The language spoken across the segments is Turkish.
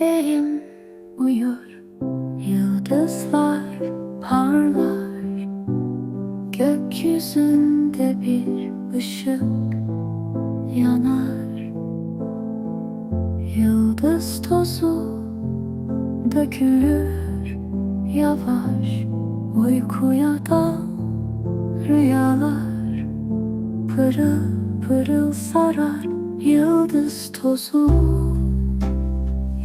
Gözlerim uyur Yıldızlar parlar. Gökyüzünde bir ışık yanar. Yıldız tozu dökülür Yavaş. Uykuya da rüyalar Pırıl pırıl sarar. Yıldız tozu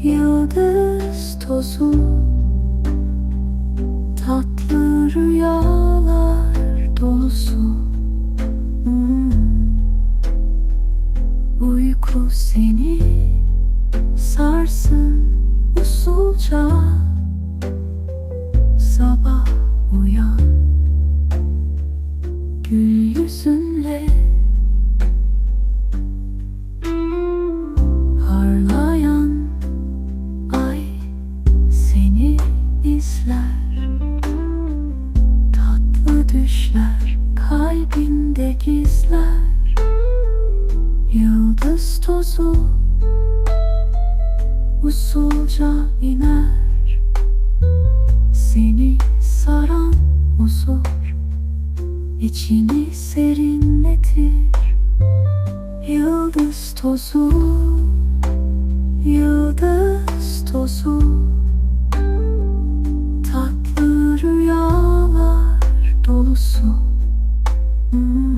Yıldız tozu Tatlı rüyalar dolusu. Hmm. Uyku seni sarsın usulca. Sabah uyan usulca iner. Seni saran huzur içini serinletir. Yıldız tozu Yıldız tozu. Tatlı rüyalar dolusu. Hmm.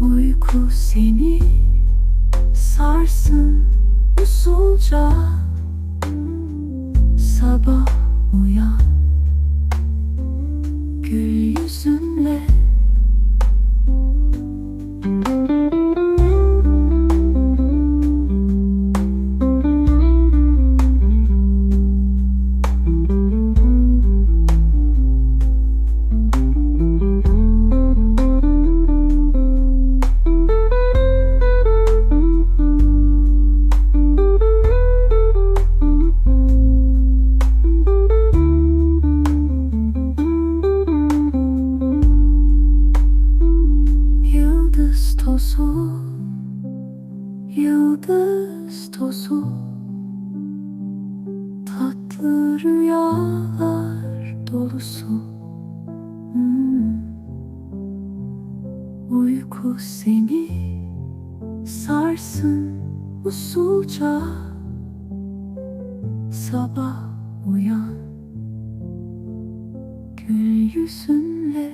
Uyku seni sarsın Sabah uyan. Gül yüzünle Yıldız tozu Tatlı rüyalar dolusu Hmm. Uyku seni sarsın usulca Sabah uyan Gül yüzünle